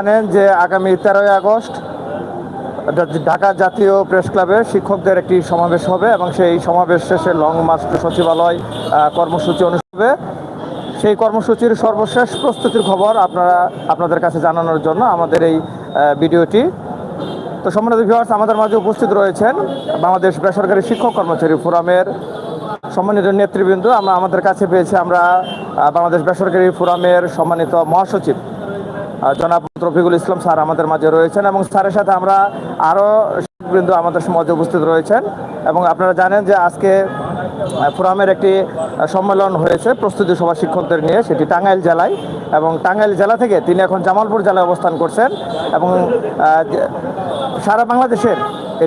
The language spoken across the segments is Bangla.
জানেন যে আগামী তেরোই আগস্ট ঢাকা জাতীয় প্রেস ক্লাবে শিক্ষকদের একটি সমাবেশ হবে এবং সেই সমাবেশ শেষে লং মার্চ সচিবালয় কর্মসূচি অনুষ্ঠিত হবে। সেই কর্মসূচির সর্বশেষ প্রস্তুতির খবর আপনারা, আপনাদের কাছে জানানোর জন্য আমাদের এই ভিডিওটি। তো সম্মানিত ভিউয়ার্স আমাদের মাঝে উপস্থিত রয়েছেন বাংলাদেশ বেসরকারি শিক্ষক কর্মচারী ফোরামের সম্মানিত নেতৃবৃন্দ। আমরা, আমাদের কাছে পেয়েছি আমরা বাংলাদেশ বেসরকারি ফোরামের সম্মানিত মহাসচিব। জনাব রফিকুল ইসলাম স্যার আমাদের মাঝে রয়েছেন এবং স্যারের সাথে আমরা আরও বৃন্দ আমাদের মাঝে উপস্থিত রয়েছেন এবং আপনারা জানেন যে আজকে ফোরামের একটি সম্মেলন হয়েছে প্রস্তুতি সভা শিক্ষকদের নিয়ে সেটি টাঙ্গাইল জেলায় এবং টাঙ্গাইল জেলা থেকে তিনি এখন জামালপুর জেলায় অবস্থান করছেন এবং সারা বাংলাদেশের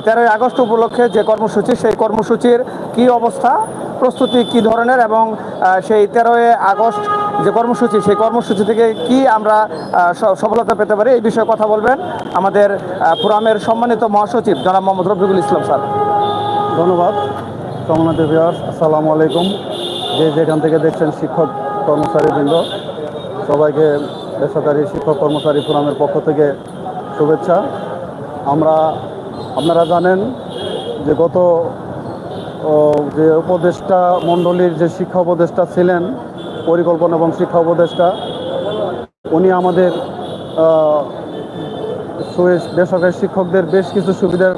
তেরোই আগস্ট উপলক্ষে যে কর্মসূচি, সেই কর্মসূচির কি অবস্থা, প্রস্তুতি কি ধরনের এবং সেই তেরোই আগস্ট যে কর্মসূচি, সেই কর্মসূচি থেকে কি আমরা সফলতা পেতে পারি, এই বিষয়ে কথা বলবেন আমাদের ফোরামের সম্মানিত মহাসচিব জনাব মোহাম্মদ রফিকুল ইসলাম স্যার। ধন্যবাদ। সম্মানিত ভিউয়ার্স আসসালামু আলাইকুম। যে যেখান থেকে দেখছেন শিক্ষক কর্মচারীবৃন্দ, সবাইকে বেসরকারি শিক্ষক কর্মচারী ফোরামের পক্ষ থেকে শুভেচ্ছা। আমরা আপনারা জানেন যে গত যে উপদেষ্টা মণ্ডলীর যে শিক্ষা উপদেষ্টা ছিলেন, পরিকল্পনা এবং শিক্ষা উপদেষ্টা, উনি আমাদের বেসরকারি শিক্ষকদের বেশ কিছু সুবিধার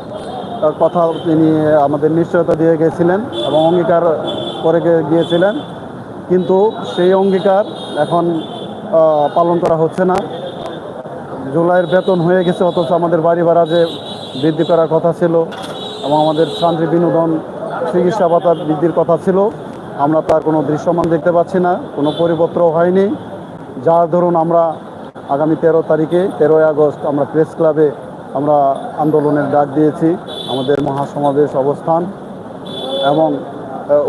কথা তিনি আমাদের নিশ্চয়তা দিয়ে গিয়েছিলেন এবং অঙ্গীকার করে গিয়েছিলেন। কিন্তু সেই অঙ্গীকার এখন পালন করা হচ্ছে না। জুলাইয়ের বেতন হয়ে গেছে, অথচ আমাদের বাড়ি ভাড়া যে বৃদ্ধি করার কথা ছিল এবং আমাদের শান্তি বিনোদন, চিকিৎসা ভাতা বৃদ্ধির কথা ছিল। আমরা তার কোনো দৃশ্যমান দেখতে পাচ্ছি না, কোনো পরিপত্র হয়নি। যার ধরুন আমরা আগামী তেরো তারিখে, তেরোই আগস্ট আমরা প্রেস ক্লাবে আমরা আন্দোলনের ডাক দিয়েছি, আমাদের মহাসমাবেশ অবস্থান এবং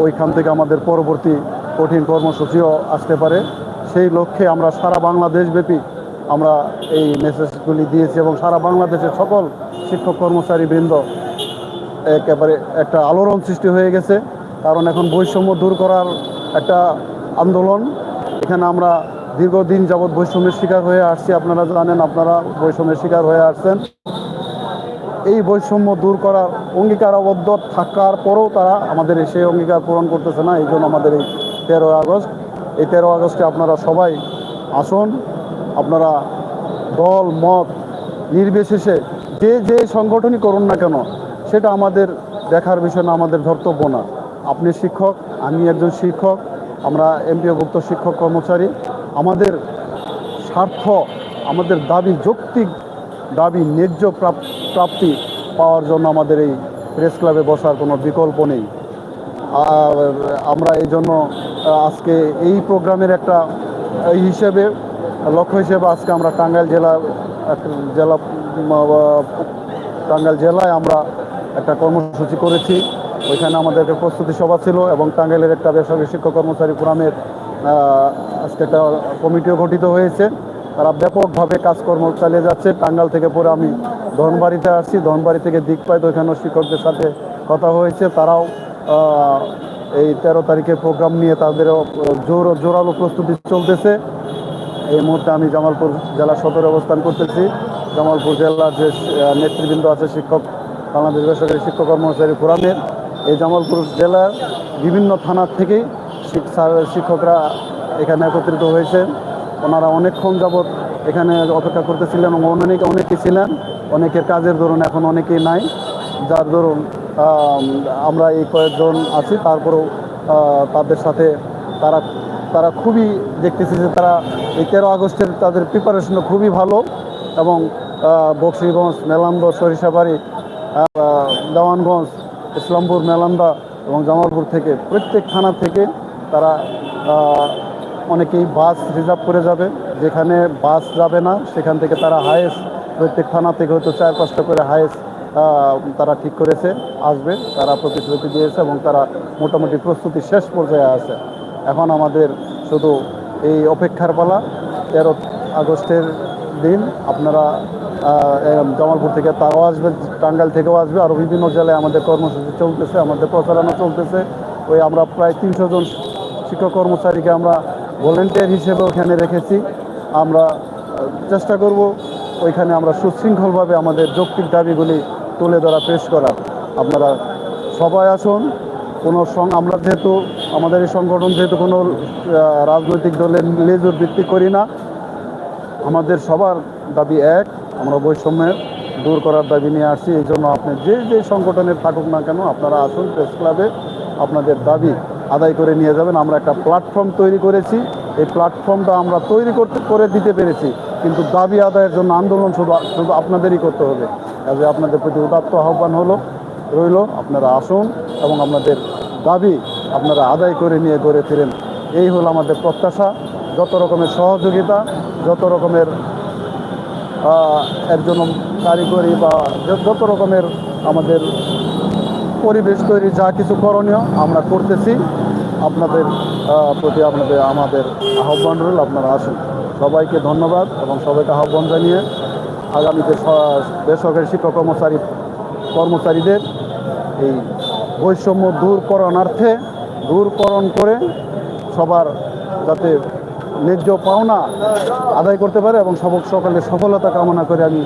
ওইখান থেকে আমাদের পরবর্তী কঠিন কর্মসূচিও আসতে পারে। সেই লক্ষ্যে আমরা সারা বাংলাদেশব্যাপী আমরা এই মেসেজগুলি দিয়েছি এবং সারা বাংলাদেশের সকল শিক্ষক কর্মচারী বৃন্দ একেবারে একটা আলোড়ন সৃষ্টি হয়ে গেছে। কারণ এখন বৈষম্য দূর করার একটা আন্দোলন। এখানে আমরা দীর্ঘদিন যাবৎ বৈষম্যের শিকার হয়ে আসছি। আপনারা জানেন, আপনারা বৈষম্যের শিকার হয়ে আসছেন। এই বৈষম্য দূর করার অঙ্গীকারাবদ্ধ থাকার পরেও তারা আমাদের সেই অঙ্গীকার পূরণ করতেছে না। এই জন্য আমাদের এই তেরোই আগস্ট, এই তেরো আগস্টে আপনারা সবাই আসুন। আপনারা দল, মত, নির্বিশেষে যে যে সংগঠনই করুন না কেন, সেটা আমাদের দেখার বিষয় না, আমাদের ধর্তব্য না। আপনি শিক্ষক, আমি একজন শিক্ষক, আমরা এমপিওভুক্ত শিক্ষক কর্মচারী। আমাদের স্বার্থ, আমাদের দাবি, যৌক্তিক দাবি, ন্যায্য প্রাপ্তি পাওয়ার জন্য আমাদের এই প্রেস ক্লাবে বসার কোনো বিকল্প নেই। আর আমরা এই জন্য আজকে এই প্রোগ্রামের একটা হিসেবে লক্ষ্য হিসেবে আজকে আমরা টাঙ্গাইল জেলা জেলা টাঙ্গাইল জেলায় আমরা একটা কর্মসূচি করেছি। ওইখানে আমাদের একটা প্রস্তুতি সভা ছিল এবং টাঙ্গাইলের একটা বেসরকারি শিক্ষক কর্মচারী ফোরামের আজকে একটা কমিটিও গঠিত হয়েছে। তারা ব্যাপকভাবে কাজকর্ম চালিয়ে যাচ্ছে। টাঙ্গাল থেকে পরে আমি ধনবাড়িতে আসছি। ধনবাড়ি থেকে দিক পাই তো ওইখানেও শিক্ষকদের সাথে কথা হয়েছে। তারাও এই তেরো তারিখের প্রোগ্রাম নিয়ে তাদেরও জোর, জোরালো প্রস্তুতি চলতেছে। এই মুহূর্তে আমি জামালপুর জেলা সদরে অবস্থান করতেছি। জামালপুর জেলার যে নেতৃবৃন্দ আছে শিক্ষক, বাংলাদেশ বেসরকারি শিক্ষক কর্মচারী ফোরামের, এই জামালপুর জেলার বিভিন্ন থানার থেকেই শিক- শিক্ষকরা এখানে একত্রিত হয়েছে। ওনারা অনেকক্ষণ যাবৎ এখানে অপেক্ষা করতেছিলেন এবং অনেকে, অনেকেই ছিলেন। অনেকের কাজের ধরুন এখন অনেকেই নাই। যার ধরুন আমরা এই কয়েকজন আছি। তারপরেও তাদের সাথে তারা তারা খুবই দেখতেছি যে তারা এই তেরো আগস্টের তাদের প্রিপারেশনও খুবই ভালো এবং বক্সিগঞ্জ, মেলান্দ, সরিষাবাড়ি দেওয়ানগঞ্জ, ইসলামপুর, মেলান্দা এবং জামালপুর থেকে প্রত্যেক থানা থেকে তারা অনেকেই বাস রিজার্ভ করে যাবে। যেখানে বাস যাবে না, সেখান থেকে তারা হায়েস্ট প্রত্যেক থানা থেকে হয়তো চার পাঁচটা করে হায়েস্ট তারা ঠিক করেছে, আসবে। তারা প্রতিশ্রুতি দিয়েছে এবং তারা মোটামুটি প্রস্তুতি শেষ পর্যায়ে আছে। এখন আমাদের শুধু এই অপেক্ষার পালা, তেরো আগস্টের দিন আপনারা জামালপুর থেকে তারাও আসবে, টাঙ্গাইল থেকেও আসবে, আরও বিভিন্ন জেলায় আমাদের কর্মসূচি চলতেছে, আমাদের প্রচারণা চলতেছে। ওই আমরা প্রায় তিনশো জন শিক্ষক কর্মচারীকে আমরা ভলেন্টিয়ার হিসেবে ওখানে রেখেছি। আমরা চেষ্টা করব ওইখানে আমরা সুশৃঙ্খলভাবে আমাদের যৌক্তিক দাবিগুলি তুলে ধরা, পেশ করা আপনারা সবাই আসুন কোনো সং আমরা যেহেতু, আমাদের এই সংগঠন যেহেতু কোনো রাজনৈতিক দলের লেজুর ভিত্তি করি না, আমাদের সবার দাবি এক, আমরা বৈষম্যের দূর করার দাবি নিয়ে আসছি, এই জন্য আপনি যে যে সংগঠনের থাকুক না কেন, আপনারা আসুন, প্রেস ক্লাবে আপনাদের দাবি আদায় করে নিয়ে যাবেন। আমরা একটা প্ল্যাটফর্ম তৈরি করেছি, এই প্ল্যাটফর্মটা আমরা তৈরি করতে, করে দিতে পেরেছি, কিন্তু দাবি আদায়ের জন্য আন্দোলন শুধু শুধু আপনাদেরই করতে হবে। কাজে আপনাদের প্রতি উদাত্ত আহ্বান হলো, রইল, আপনারা আসুন এবং আপনাদের দাবি আপনারা আদায় করে নিয়ে গড়ে ফিরেন এই হলো আমাদের প্রত্যাশা। যত রকমের সহযোগিতা, যত রকমের একজন কারিগরি বা যত রকমের আমাদের পরিবেশ তৈরি যা কিছু করণীয় আমরা করতেছি। আপনাদের প্রতি আপনাদের, আমাদের আহ্বান রইল, আপনারা আসুন। সবাইকে ধন্যবাদ এবং সবাইকে আহ্বান জানিয়ে আগামীতে বেসরকারি শিক্ষক কর্মচারী, কর্মচারীদের এই বৈষম্য দূরকরণার্থে, দূরকরণ করে সবার যাতে ন্যায্য পাওনা আদায় করতে পারে এবং সব সকলের সফলতা কামনা করে আমি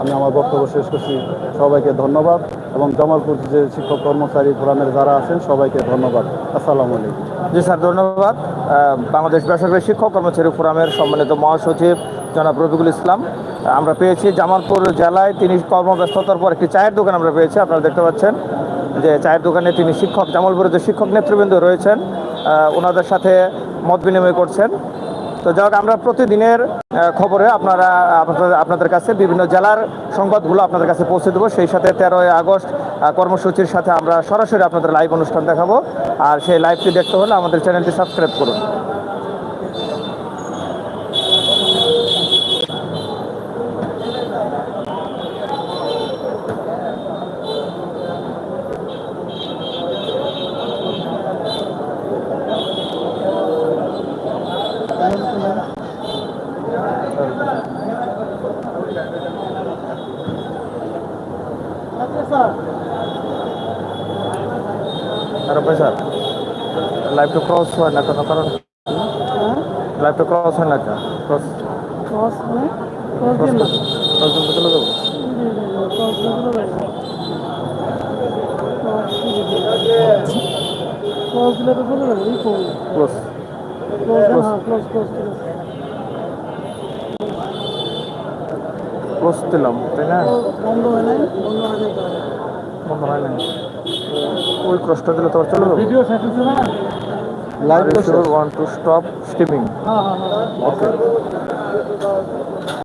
আমি আমার বক্তব্য শেষ করছি। সবাইকে ধন্যবাদ এবং জামালপুর যে শিক্ষক কর্মচারী ফোরামের যারা আছেন, সবাইকে ধন্যবাদ। আসসালামু আলাইকুম। জি স্যার, ধন্যবাদ। বাংলাদেশ বেসরকারি শিক্ষক কর্মচারী ফোরামের সম্মানিত মহাসচিব জনাব রফিকুল ইসলাম। আমরা পেয়েছি জামালপুর জেলায় তিনি কর্মব্যস্ততার পর একটি চায়ের দোকান আমরা পেয়েছি, আপনারা দেখতে পাচ্ছেন। যে চায়ের দোকানে তিনি শিক্ষক, জামালপুরের যে শিক্ষক নেতৃবৃন্দ রয়েছেন ওনাদের সাথে মত বিনিময় করছেন। তো যাই আমরা প্রতিদিনের খবরে আপনারা, আপনাদের কাছে বিভিন্ন জেলার সংবাদগুলো আপনাদের কাছে পৌঁছে দেবো। সেই সাথে তেরোই আগস্ট কর্মসূচির সাথে আমরা সরাসরি আপনাদের লাইভ অনুষ্ঠান দেখাবো। আর সেই লাইভটি দেখতে হলে আমাদের চ্যানেলটি সাবস্ক্রাইব করুন। আর ভাই স্যার লাইভটা ক্রস হয় না কেন কারণ? লাইভটা ক্রস হয় না ক্রস ক্রস মানে? ক্রস ক্রস চলে যাব? ক্রস ক্রস দিলে তো চলে যাবে ক্রস দেন হ্যাঁ ক্রস ক্রস দিলাম তাই না? বন্ধ হয় নাই? বন্ধ নাই তাহলে। বন্ধ না ওই ক্রসটা দিলে তো চলে যাব ভিডিও শেষ হচ্ছে না? Live one two stop streaming হ্যাঁ হ্যাঁ হ্যাঁ। ওকে